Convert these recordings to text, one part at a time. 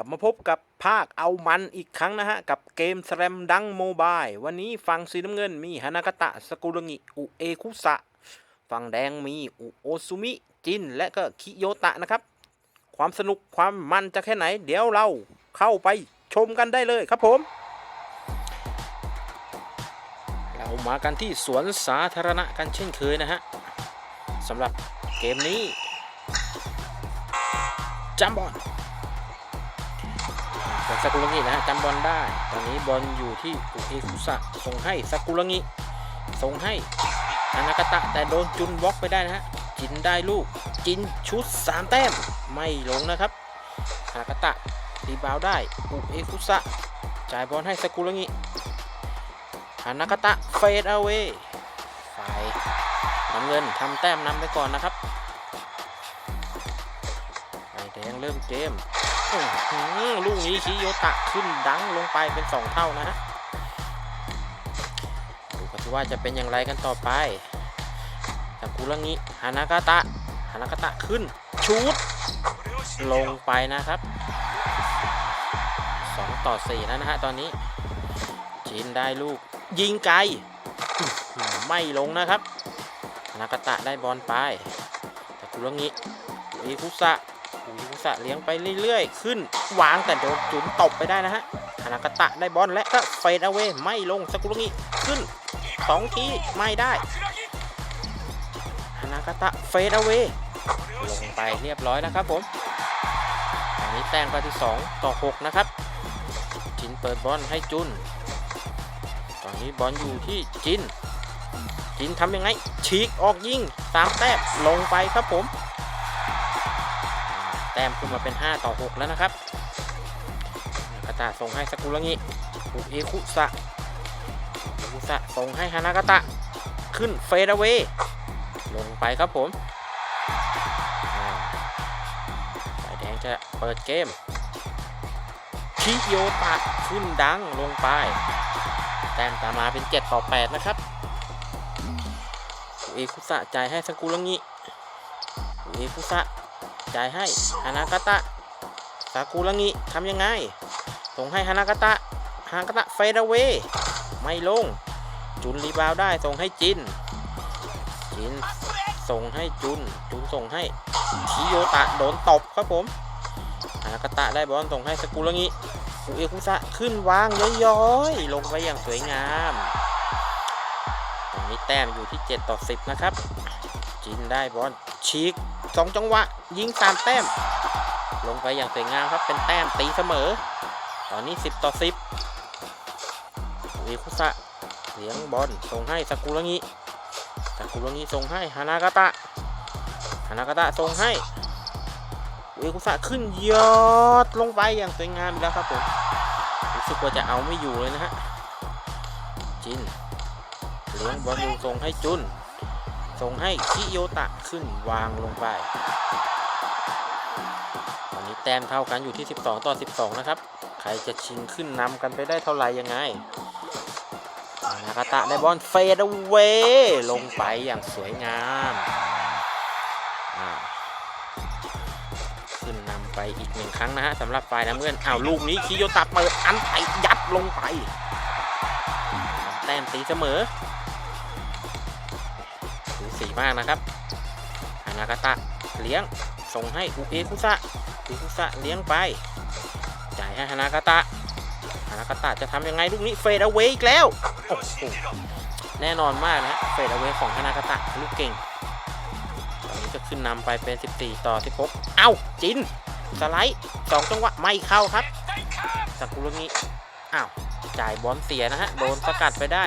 กลับมาพบกับภาคเอามันอีกครั้งนะฮะ กับเกมสแลมดังโมบาย วันนี้ฝั่งสีน้ำเงินมีฮานากตะสกุระงิ อุเอคุสะ ฝั่งแดงมีอุโอซุมิ จิน และก็คิโยตะนะครับ ความสนุกความมันจะแค่ไหน เดี๋ยวเราเข้าไปชมกันได้เลยครับผม เรามากันที่สวนสาธารณะกันเช่นเคยนะฮะสำหรับเกมนี้จัมบอล เป็นซากุระงินะฮะจำบอลได้ ตอนนี้บอลอยู่ที่อุเอคุสะส่งให้ซากุระงิส่งให้ฮานากาตะแต่โดนจุนบล็อกไปได้นะฮะจินได้ลูกจินชุด 3 แต้มไม่ลงนะครับฮานากาตะรีบาวได้อุเอคุสะจ่ายบอลให้ซากุระงิฮานากาตะเฟดเอาเวฝ่ายน้ำเงินทำแต้มนำไปก่อนนะครับฝ่ายแดงเริ่มเกม ลูกนี้ชิโยตะขึ้นดังลงไปเป็น 2 เท่านะฮะดูกันว่าจะเป็นอย่างไรกันต่อไปจากกุระงิฮานากาตะฮานากาตะขึ้นชูดลงไปนะครับ 2 ต่อ4แล้วนะฮะตอนนี้จีนได้ลูกยิงไกลไม่ลงนะครับฮานากาตะได้บอลไปแต่กุระงิอุยคุสะ ยคุสะเลี้ยงไปเรื่อยๆ ขึ้นวางแต่โดนจุนตบไปได้นะฮะฮานากาตะได้บอลและก็เฟดเอาเวไม่ลงสกุระงิขึ้นสองทีไม่ได้ฮานากาตะเฟดเอาเวลงไปเรียบร้อยนะครับผมอันนี้แต้มก็ที่ 2 ต่อ 6 นะครับ จินเปิดบอลให้จุน ตอนนี้บอลอยู่ที่จิน จินทำยังไงฉีกออกยิงสามแต้มลงไปครับผม ต้มขึ้นมาเป็น 5 ต่อ 6 แล้วนะครับนากาตะส่งให้สกุระงิอุเอคุสะอุเอคุสะส่งให้ฮานากาตะ ขึ้นเฟดเวย์ลงไปครับผมอ่าฝ่ายแดงจะเปิดเกมคิโยตะขึ้นดังลงไป แต้มตามมาเป็น 7 ต่อ 8 นะครับอุเอคุสะจ่ายให้สกุระงิอุเอคุสะ จ่ายให้ฮานากาตะสากุระงิทำยังไง ส่งให้ฮานากาตะฮานากาตะเฟดเวไม่ลง จุนรีบาวได้ส่งให้จิน จินส่งให้จุน จุนส่งให้คิโยตะโดนตบครับผมฮานากาตะได้บอลส่งให้สกุระงิอุเอคุสะขึ้นวางย้อยๆลงไปอย่างสวยงามตอนนี้แต้มอยู่ที่ 7 ต่อ 10 นะครับ จินได้บอลฉีก สองจังหวะ ยิงสามแต้ม ลงไปอย่างสวยงามครับเป็นแต้มตีเสมอ ตอนนี้ 10 ต่อ 10อุเอคุสะเลี้ยงบอลส่งให้ซากุระงิซากุระงิส่งให้ฮานากาตะฮานากาตะส่งให้อุเอคุสะขึ้นยอดลงไปอย่างสวยงามอีกแล้วครับผมรู้สึกว่าจะเอาไม่อยู่เลยนะฮะจินเลี้ยงบอลอยู่ส่งให้จุน ส่งให้คิโยตะขึ้นวางลงไป ตอนนี้แต้มเท่ากันอยู่ที่ 12 ต่อ 12 นะครับ ใครจะชิงขึ้นนำกันไปได้เท่าไหร่ยังไงนากาตะได้บอลเฟดเวลงไปอย่างสวยงามขึ้นนำไปอีกหนึ่งครั้งนะฮะสำหรับฝ่ายน้ำเงินอ้าวลูกนี้คิโยตะเปิดอันไตยัดลงไปแต้มตีเสมอ สีมากนะครับฮานากาตะเลี้ยงส่งให้อุเอคุสะอุเอคุสะเลี้ยงไป จ่ายให้ฮานากาตะฮานากาตะจะทำยังไงลูกนี้เฟดเอาไว้อีกแล้วโอ้โหแน่นอนมากนะฮะเฟดเอาไว้ของฮานากาตะลูกเก่งตอนนี้จะขึ้นนำไปเป็น 14 ต่อ16เอ้าจินสไลด์สองจังหวะไม่เข้าครับสักุรุงิอ้าวจ่ายบอลเสียนะฮะโดนสกัดไปได้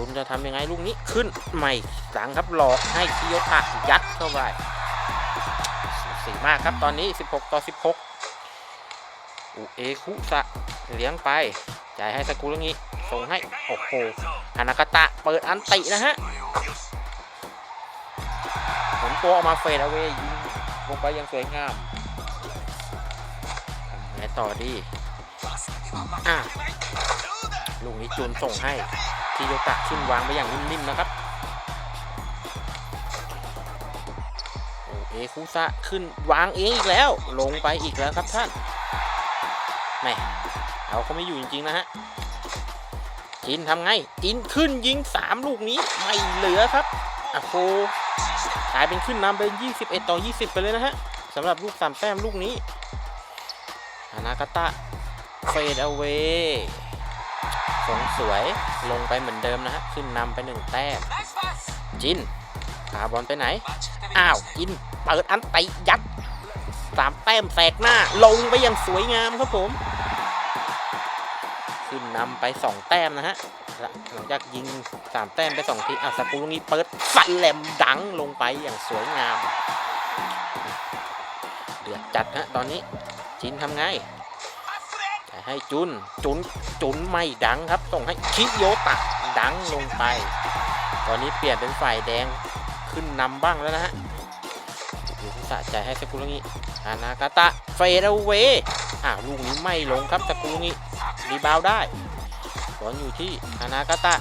อ่าจุนจะทำยังไงลูกนี้ขึ้นไม่หลังครับหลอกให้คิโยตะยัดเข้าไปสีมากครับตอนนี้ 16 ต่อ 16 อุเอคุสะเลี้ยงไปจ่ายให้สกุรุงิส่งให้ โอ้โหฮานากาตะเปิดอันตินะฮะหมุนตัวออกมาเฟดเอาไว้ยิงลงไปย่างสวยงามทำไงต่อดีอะ ลูกนี้จูนส่งให้คิโยตะขึ้นวางไปอย่างนิ่มๆนะครับโอเอคุซะขึ้นวางเองอีกแล้ว ลงไปอีกแล้วครับท่านแหม่เอาเขาไม่อยู่จริงๆนะฮะจินทำไงจินขึ้นยิง 3 ลูกนี้ไม่เหลือครับอะโคกลายเป็นขึ้นนำเป็น 21 ต่อ 20 ไปเลยนะฮะสำหรับลูกสามแต้มลูกนี้ฮานากาตะเฟดเอาเว งสวยลงไปเหมือนเดิมนะฮะขึ้นนำไปหนึ่งแต้มจินพาบอลไปไหน อ้าวจินเปิดอันติยัดสามแต้มแสกหน้า ลงไปอย่างสวยงามครับผม ขึ้นนำไปสองแต้มนะฮะหลังจากยิงสามแต้มไปสองทีอะสกูลนี้เปิดฟันแหลมดังลงไปอย่างสวยงาม เดือดจัดฮะตอนนี้จินทำไง จะให้จุนจุนจุนไม่ดังครับส่งให้คิโยตะดังลงไป ตอนนี้เปลี่ยนเป็นฝ่ายแดงขึ้นนำบ้างแล้วนะฮะยูคุสะใจให้สกุลงิฮานากาตะเฟดเอาเวอ้าวลูกนี้ไม่ลงครับสกุลงิรีบาวได้บอลอยู่ที่ฮานากาตะ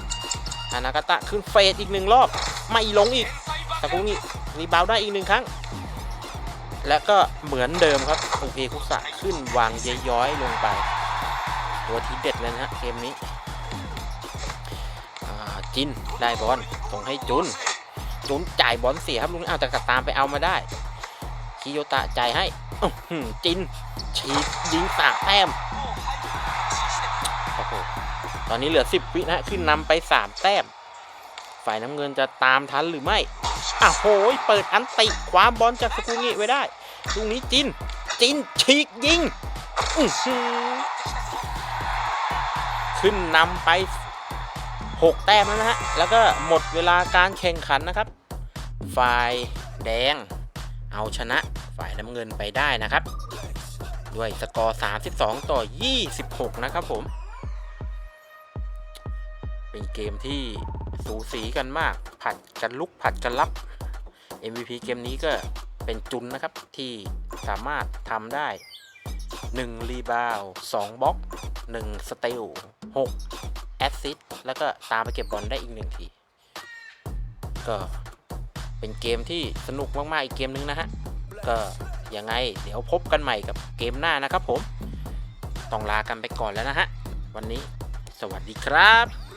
ฮานากาตะขึ้นเฟดอีกหนึ่งรอบ ไม่ลงอีกสกุลงิรีบาวได้อีกหนึ่งครั้งและก็เหมือนเดิมครับโอเคคุสะขึ้นวางเยย้อยลงไป ตัวที่เด็ดเลยนะฮะเกมนี้จินได้บอลส่งให้จุน จุนจ่ายบอลเสียครับลุงเอาแต่กลับตามไปเอามาได้คิโยตะจ่ายให้จินฉีดยิงสามแต้มโอ้โหตอนนี้เหลือ 10 วินะฮะขึ้นนำไป 3 แต้ม ฝ่ายน้ำเงินจะตามทันหรือไม่อ้าวโหยเปิดอันติคว้าบอลจากสกุงิไว้ได้ลูกนี้จินจินฉีกยิง อื้อ ขึ้นนำไป 6 แต้มแล้วนะฮะ แล้วก็หมดเวลาการแข่งขันนะครับ ฝ่ายแดง เอาชนะฝ่ายน้ำเงินไปได้นะครับ ด้วยสกอร์ 32 ต่อ 26 นะครับผม เป็นเกมที่สูสีกันมาก ผัดกันลุกผัดกันรับ MVP เกมนี้ก็เป็นจุนนะครับที่สามารถทำได้ 1 รีบาว 2บล็อก 1 สเตล 6แอสซิสแล้วก็ตามไปเก็บบอลได้อีกหนึ่งที ก็เป็นเกมที่สนุกมากๆ อีกเกมนึงนะฮะ ก็ยังไงเดี๋ยวพบกันใหม่กับเกมหน้านะครับผม ต้องลากันไปก่อนแล้วนะฮะ วันนี้สวัสดีครับ